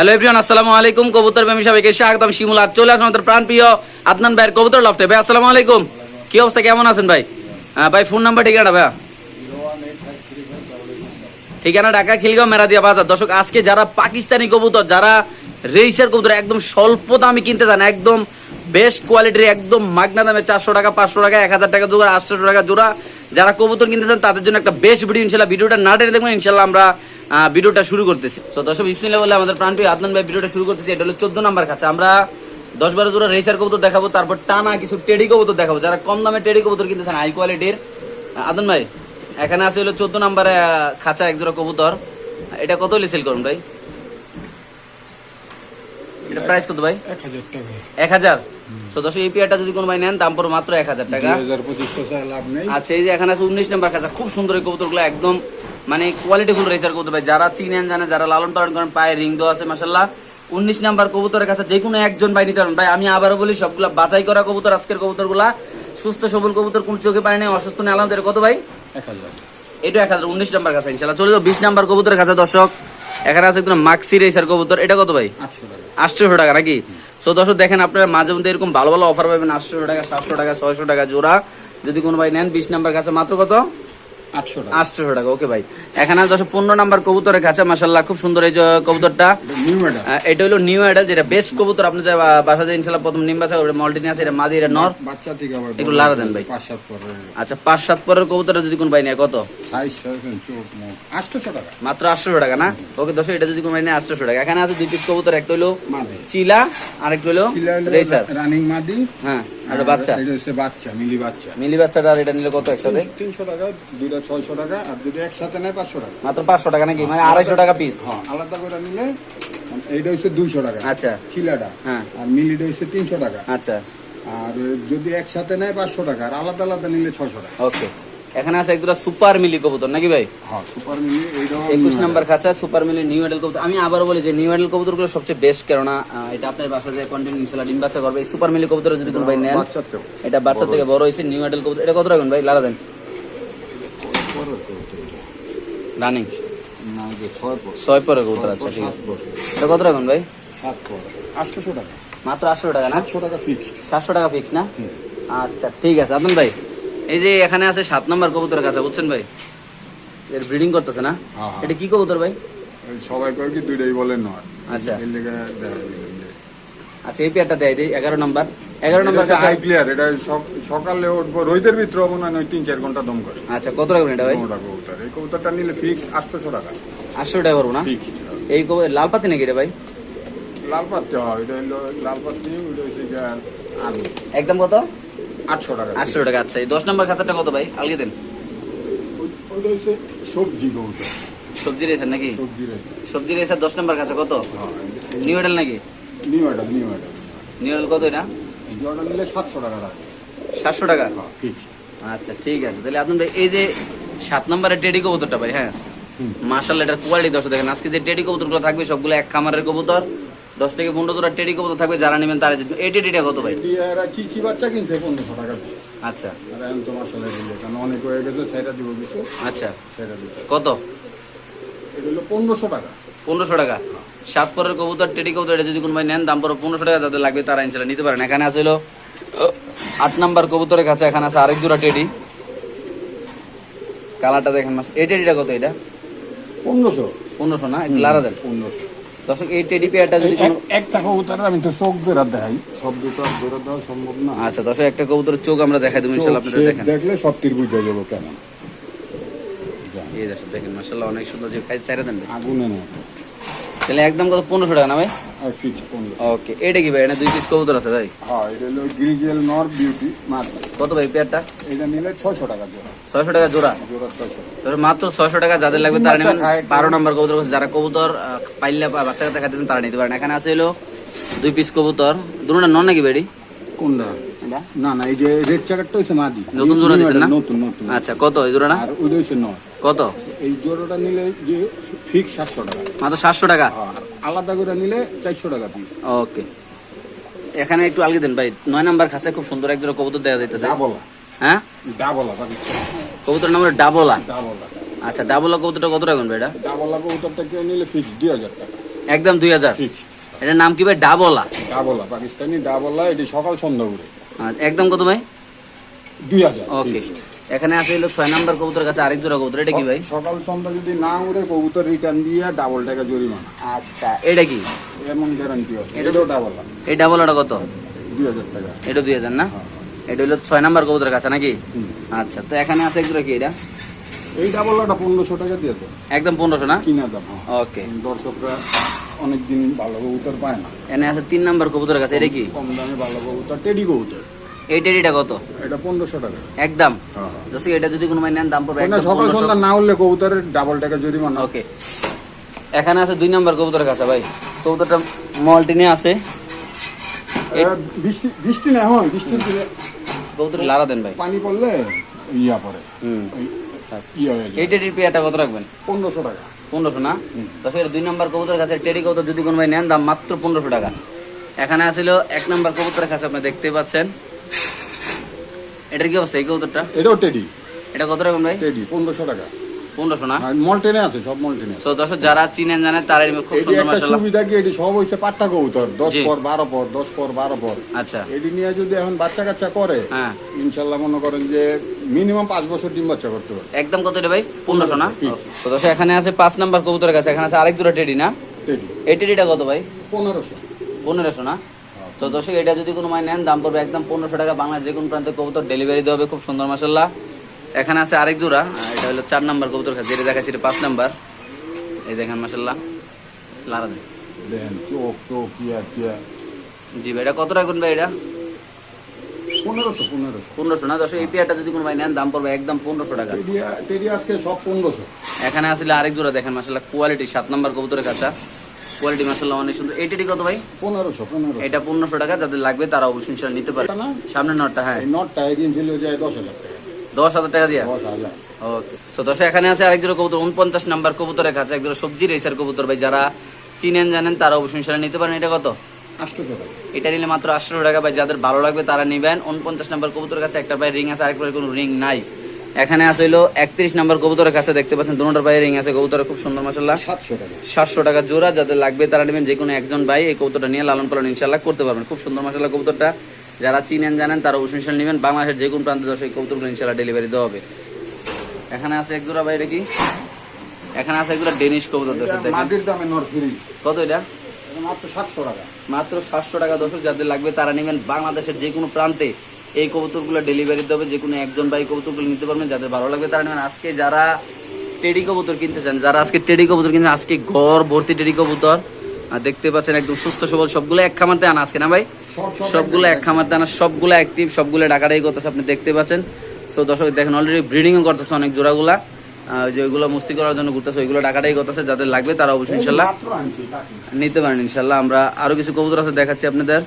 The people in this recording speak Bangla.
হ্যালো এভরিওয়ান আসসালামু আলাইকুম। কবুতর প্রেমী সবাইকে স্বাগতম। শিমুলা চলে আসুন আমাদের প্রাণ প্রিয় আদনান ভাইয়ের কবুতর লফটে ভাই, আসসালামু আলাইকুম। কি অবস্থা? কেমন আছেন ভাই? ভাই ফোন নাম্বার ঠিকানা ভাইয়া? ঠিকানা ঢাকা, খিলগাঁও, মেরাদিয়া বাজার। দর্শক, আজকে যারা পাকিস্তানি কবুতর, যারা রেইসের কবুতর, একদম স্বল্প দামে কিনতে চান, একদম বেস্ট কোয়ালিটির একদম মাগনা দামে চারশো টাকা, পাঁচশো টাকা, এক হাজার টাকা জোড়া, আটশো টাকা জোড়া যারা কবুতর কিনতে চান, তাদের জন্য একটা বেস্ট ভিডিও ইনশাল্লাহ। ভিডিওটা না টেনে দেখবেন, ইনশাল্লাহ আমরা ভিডিওটা শুরু করতেছি। তো দর্শক, বিসমিল্লাহ বলে আমাদের প্রাণপ্রিয় আদনান ভাই ভিডিওটা শুরু করতেছি। এটা হলো চোদ্দ নাম্বার কাছে। আমরা দশ বারো জোড়া রেসার কবুতর দেখাবো, তারপর টানা কিছু টেডি কবুতর দেখাবো। যারা কম দামে টেডি কবুতর কিনতে চান হাই কোয়ালিটির আদন ভাই, এখানে আছে হলো চোদ্দ নাম্বারে খাঁচা এক জোড়া কবুতর। এটা কত হলে সেল করুন ভাই? এটা প্রাইস কত ভাই? এক হাজার। টাকা এক হাজার তো দশ এই পেয়ারটা যদি কোনো ভাই নেন দাম পড়বে মাত্র এক হাজার টাকা। দুই হাজার পঁচিশ টাকা লাভ নেই আচ্ছা এই যে এখানে আছে উনিশ নাম্বার খাঁচা। খুব সুন্দর এই কবুতরগুলো একদম মানে কোয়ালিটি ফুল রেসার কবুতর ভাই। যারা চিনেন জানে যারা লালন পালন করেন পায়ে রিং দেওয়া আছে মাসাল্লাহ উনিশ নাম্বার কবুতরের কাছে যে কোনো একজন ভাই নিতে পারেন ভাই আমি আবারও বলি সবগুলা বাছাই করা কবুতর আজকের কবুতরগুলা। সুস্থ সবল কবুতর কোন চোখে পায় নাই অসুস্থ নেই। আলাদা কত ভাই? এক হাজার। এটা এক হাজার উনিশ নাম্বার কাছে ইনশাল্লাহ চলে যাও বিশ নাম্বার কবুতরের কাছে দর্শক। এখানে আছে একদম মাক্সি রেসার কবুতর। এটা কত ভাই? আটশো টাকা। আটশোশো টাকা নাকি? সো দর্শক দেখেন আপনারা মাঝে মধ্যে এরকম ভালো ভালো অফার পাবেন আটশো টাকা সাতশো টাকা ছয়শো টাকা জোড়া। যদি কোনো ভাই নেন বিশ নাম্বার কাছে মাত্র কত? আটশোশো টাকা। ওকে ভাই। এখানে দশ পনেরো নাম্বার কবুতরের কাছে মাসাল্লাহ খুব সুন্দর এই কবুতরটা। এটা হলো নিউ অ্যাডাল যেটা বেস্ট কবুতর আপনি যে বাসা যে ইনশাল্লাহ প্রথম নিম বাসা মল্টিনি আছে এটা মাদি এটা নর। একটু লাড়া দেন ভাই। আচ্ছা পাঁচ সাত পরের কবুতরটা যদি কোন ভাই নেয় কত? মাত্র আটশোশো টাকা না? ওকে দশ এটা যদি কোন ভাই নেয় আটশোশো টাকা। এখানে আছে দুই পিস কবুতর একটা হলো চিলা আর একটা হলো রেসার রানিং মাদি। হ্যাঁ আর বাচ্চা। এটা হচ্ছে বাচ্চা মিলি বাচ্চা। মিলি বাচ্চাটা আর এটা নিলে কত একসাথে? তিনশো টাকা দুইটা ছয়শো টাকা আর যদি একসাথে নেয় পাঁচশো টাকা। মাত্র পাঁচশো টাকা নাকি? মানে আড়াইশো টাকা পিস হ্যাঁ আলাদা করে নিলে এইটা হচ্ছে টাকা। আচ্ছা। ছিলাটা হ্যাঁ। আর মিলিটা হচ্ছে টাকা। আচ্ছা। আর যদি একসাথে নেয় পাঁচশো টাকা আর আলাদা আলাদা নিলে ছয়শো টাকা। ওকে। এখানে আছে একদুরা সুপার মিলি কবুতর নাকি ভাই? হ্যাঁ সুপার মিলি একুশ নাম্বার খাঁচা সুপার মিলি নিউ এডেল কবুতর। আমি আবারও বলি যে নিউ এডেল কবুতরগুলো সবচেয়ে বেস্ট কেননা এটা আপনার বাসা যায় কন্টিনিউ ইনশাল্লাহ ডিম বাচ্চা করবে এই সুপার মিলি কবুতর যদি কোনো ভাই নেন এটা বাচ্চা থেকে বড় হয়েছে নিউ এডেল কবুতর। এটা কত রাখুন ভাই? লালা দেন। রানিং। ছয় পরে। কবুতর আচ্ছা ঠিক আছে। এটা কত রাখবেন ভাই? আটশোশো টাকা। মাত্র আটশো টাকা না? আটশো টাকা ফিক্সড সাতশো টাকা ফিক্স না? আচ্ছা ঠিক আছে। আদন ভাই এই যে এখানে আছে সাত নম্বর কবুতরের কাছে বুঝছেন ভাই? এর ব্রিডিং করতেছে না? হ্যাঁ, হ্যাঁ। এটা কি কবুতর ভাই? সবাই কয় কি দুইটাই বলেন নয়। আচ্ছা। আচ্ছা এই পেয়ারটা দেয় দিই এগারো নম্বর। এগারো নম্বর কাছে হাই প্লেয়ার এটা সকালে উঠবো রোহিতের ভিতরে মনে হয় তিন চার ঘণ্টা দম করে। আচ্ছা কত রাখবেন এটা ভাই? কবুতর। এই কবুতরটা নিলে ফিক্স আটশোশো টাকা। আটশো টাকা পারব না? এই কবু- লাল পাতি নাকি এটা ভাই? লাল পাত্তি হয় এটা হলো লাল ওটা হচ্ছে একদম কত? আটশো টাকা। আটশো টাকা আচ্ছা এই দশ নম্বর খাঁচাটা কত ভাই? আলগে দেন। সবজি কবুতর সবজি রেসার নাকি? সবজি রয়েছে। সবজি রেসার দশ নম্বর কাছে কত? হ্যাঁ নিউ এডেল নাকি? New order new order new এডেল কত এটা? এই অর্ডার নিলে সাতশো টাকা সাতশো টাকা? হ্যাঁ আচ্ছা ঠিক আছে তাহলে আপনার এই যে সাত নম্বরের টেডি কবুতরটা ভাই হ্যাঁ? মার্শাল এটার কোয়ালিটি দশ দেখেন। আজকে যে টেডি কবুতরগুলো থাকবে সবগুলো এক খামারের কবুতর। দশ থেকে পনেরো জোড়া টেডি কবুতর থাকবে যারা নেবেন তারা জিতবে। এই টেডিটা কত ভাই? বাচ্চা কিনছে পনেরোশো টাকা আচ্ছা। এখন তো মশলা দিলে কারণ অনেক হয়ে গেছে সেটা দিব কিছু। আচ্ছা। সেটা কত? এটা হলো পনেরোশো টাকা। পনেরোশো টাকা। সাত পরের কবুতর টেডি কবুতর এটা যদি কোনো ভাই নেন দাম পনেরোশো টাকা যাদের লাগবে তারা ইনশাল্লাহ নিতে পারেন। এখানে আছে হলো আট নাম্বার কবুতরের কাছে এখানে আছে আরেক জোড়া টেডি। কালারটা দেখেন মাস এই টেডিটা কত এটা? পনেরোশো। পনেরোশো না? একটু লারা দেন। পনেরোশো। দর্শক এই টেডি পেয়ারটা যদি কোনো কবুতরের আমি তো চোখ দেখাই। সব দুটো দেওয়া সম্ভব না। আচ্ছা দর্শক একটা কবুতরের চোখ আমরা দেখাই দেবো আপনাদের দেখেন। দেখলে সব তীর বুঝে যাব কেন। এই দেখেন মাসাল্লাহ অনেক সুন্দর যে খাই চাইরা দেন আগুনে না। তাহলে একদম কত? পনেরোশো টাকা না ভাই? ওকে এটা কি ভাই? এটা দুই পিস কবুতর আছে ভাই? হ্যাঁ এটা হলো গ্রিজেল নর বিউটি মাছ কত ভাই পেয়ারটা? এটা নিলে ছয়শো টাকা জোড়া। টাকা মাত্র ছয়শো টাকা যাদের লাগবে তারা নেবেন। নম্বর কবুতর আছে। যারা কবুতর পাইলে বাচ্চা কাচ্চা খাইতেছেন তারা নিতে পারেন। এখানে আছে হলো দুই পিস কবুতর। দুটোটা নন নাকি বেড়ি কোনটা? না না এই যে রেড চ্যাকেটটা হচ্ছে মাদি। নতুন জোড়া দিছেন না? নতুন নতুন। আচ্ছা কত এই জোড়াটা? আর নয়। কত? এই জোড়াটা নিলে যে ফিক্স সাতশো টাকা। মাত্র সাতশো টাকা? আলাদা করে নিলে চারশো টাকা পিস ওকে। এখানে একটু আলগে দেন ভাই। নয় নাম্বার খাসে খুব সুন্দর এক জোড়া কবুতর দেখা যাইতেছে। ডাবলা। হ্যাঁ? ডাবলা কবুতর নাম হলো ডাবলা। ডাবলা। আচ্ছা ডাবলা কবুতরটা কত রাখবেন ভাই এটা? ডাবলা কবুতরটা কেউ নিলে ফিক্স দুই হাজার টাকা। একদম দুই হাজার। এটার নাম কি ভাই? ডাবলা। ডাবলা পাকিস্তানি ডাবলা এটি সকাল সন্ধ্যা আর একদম কত ভাই? দুই হাজার ওকে। এখানে আছে হলো ছয় নাম্বার কবুতর কাছে আরেক জোড়া কবুতর। এটা কি ভাই? সকাল সন্ধ্যা যদি না উড়ে কবুতর রিটার্ন দিয়ে ডাবল টাকা জরিমানা। আচ্ছা এটা কি? এমন গ্যারান্টি আছে। এটা- এটাও ডাবলা এই ডাবলাটা কত? দুই হাজার টাকা। এটা দুই হাজার না? এটা হলো ছয় নাম্বার কবুতর কাছে নাকি। আচ্ছা তো এখানে আছে এক জোড়া কি এটা? এই ডাবলাটা পনেরোশো টাকা দিয়েছে। একদম পনেরোশো না? কিনা দাম হ্যাঁ। ওকে দর্শকরা অনেকদিন ভালো কবুতর পায় না। এখানে আছে তিন নাম্বার কবুতর কাছে এটা কি? কম দামে ভালো কবুতর টেডি কবুতর। এই কত? এটা পনেরোশো টাকা। একদম? হ্যাঁ। এটা যদি কোনো নেন দাম পড়বে সকাল সন্ধ্যা না উঠলে কবুতরের ডাবল টাকা জরিমানা। ওকে এখানে আছে দুই নাম্বার কবুতর কাছে ভাই। কবুতরটা মলটিনে আছে। বৃষ্টি বৃষ্টি না এখন বৃষ্টির দিনে কবুতর লারা দেন ভাই। পানি পড়লে ইয়া পড়ে। হুম। ওই এই টেডির পেয়ারটা কত রাখবেন? পনেরোশো টাকা। পনেরোশো না? এটা দুই নাম্বার কবুতর কাছে টেডি কবুতর যদি কোনো ভাই নেন দাম মাত্র পনেরোশো টাকা। এখানে আছিল এক নম্বর কবুতরের কাছে আপনি দেখতে পাচ্ছেন। এটার কি অবস্থা? এই কবুতরটা? এটাও টেডি। এটা কত রাখবেন ভাই? টেডি পনেরোশো টাকা। পনেরোশো না? মলটেনে আছে সব মলটেনে সো দর্শক যারা চিনেন জানেন তারা খুব সুন্দর একটা সুবিধা কি এটি সব হইছে পাট্টা কবুতর দশ জি। পর বারো পর দশ পর বারো পর। আচ্ছা। এটি নিয়ে যদি এখন বাচ্চা কাচ্চা করে হ্যাঁ। মনে করেন যে মিনিমাম পাঁচ বছর ডিম বাচ্চা করতে একদম কত ভাই? পনেরোশো না। তো দর্শক এখানে আছে পাঁচ নাম্বার কবুতরের কাছে এখানে আছে আরেক দুটো টেডি না? টেডি। এই টেডিটা কত ভাই? পনেরোশো। পনেরোশো না? তো দর্শক এটা যদি কোনো মায় নেন দাম পড়বে একদম পনেরোশো টাকা বাংলার যে কোনো প্রান্তে কবুতর ডেলিভারি দেওয়া হবে খুব সুন্দর মাসাল্লাহ এখানে আছে আরেক জোড়া এটা হলো চার নাম্বার কবুতর খাচ্ছে এটা দেখাচ্ছি এটা পাঁচ নাম্বার। এই দেখেন মাসাল্লাহ লারা দেন। জি ভাই এটা কত রাখবেন ভাই এটা? পনেরোশো পনেরোশো। পনেরোশো না দর্শক এই পেয়ারটা যদি কোনো ভাই নেন দাম পড়বে একদম পনেরোশো টাকা। আজকে সব পনেরোশো। এখানে আসলে আরেক জোড়া দেখেন মাসাল্লাহ কোয়ালিটি সাত নাম্বার কবুতরের কাছে কোয়ালিটি মাসাল্লাহ অনেক সুন্দর। এই টেডি কত ভাই? পনেরোশো পনেরোশো। এটা পনেরোশো টাকা যাদের লাগবে তারা অবশ্যই ইনশাল্লাহ নিতে পারে। এটা সামনে নটটা হ্যাঁ। নটটা একদিন ছিল যে দশ হাজার টাকা। দশ হাজার টাকা দিয়া? দশ ওকে সো দর্শক এখানে আছে আরেক জোড়া কবুতর উনপঞ্চাশ নাম্বার কবুতরের কাছে এক জোড়া সবজি রেসার কবুতর ভাই। যারা চিনেন জানেন তারা অবশ্যই ইনশাল্লাহ নিতে পারেন। এটা কত? এটা নিলে মাত্র আটশো টাকা ভাই। যাদের ভালো লাগবে তারা নিবেন। উনপঞ্চাশ নাম্বার কবুতরের কাছে একটা ভাই রিং আছে আরেকটা ভাই কোনো রিং নাই। এখানে আছে হলো একত্রিশ নাম্বার কবুতরের কাছে দেখতে পাচ্ছেন দুটোর ভাই রিং আছে কবুতরের খুব সুন্দর মাসাল্লাহ সাতশো টাকা। সাতশো টাকা জোড়া যাদের লাগবে তারা নেবেন যে কোনো একজন ভাই এই কবুতরটা নিয়ে লালন পালন ইনশাল্লাহ করতে পারবেন। খুব সুন্দর মাসাল্লাহ কবুতরটা। যারা চিনেন জানেন তারা অবশ্যই ইনশাল্লাহ নেবেন। বাংলাদেশের যে কোনো প্রান্তে দশ এই কবুতরগুলো ইনশাল্লাহ ডেলিভারি দেওয়া হবে। এখানে আছে এক জোড়া ভাই এটা কি? এখানে আছে এক জোড়া ডেনিশ কবুতর দর্শক কত এটা? এটা মাত্র সাতশো টাকা। মাত্র সাতশো টাকা দর্শক যাদের লাগবে তারা নেবেন। বাংলাদেশের যে কোনো প্রান্তে এই কবুতরগুলো ডেলিভারি দেবে যে কোনো একজন ভাই কবুতরগুলো নিতে পারবেন যাদের ভালো লাগবে তারা নেবেন। আজকে যারা টেডি কবুতর কিনতে চান যারা আজকে টেডি কবুতর কিনতে আজকে ঘর ভর্তি টেডি কবুতর আর দেখতে পাচ্ছেন একদম সুস্থ সবল সবগুলো এক খামারতে আনা আজকে না ভাই? সব সব সবগুলো এক খামারতে আনা সবগুলো অ্যাক্টিভ সবগুলো ডাকাটাই করতেছে আপনি দেখতে পাচ্ছেন। সো দর্শক দেখেন অলরেডি ব্রিডিংও করতেছে অনেক জোড়াগুলা। আহ, যে ওইগুলো মুস্তি করার জন্য ঘুরতেছে ওইগুলো ডাকাটাই করতেছে যাদের লাগবে তারা অবশ্যই ইনশাল্লাহ। নিতে পারেন ইনশাল্লাহ। আমরা আরও কিছু কবুতর আছে দেখাচ্ছি আপনাদের।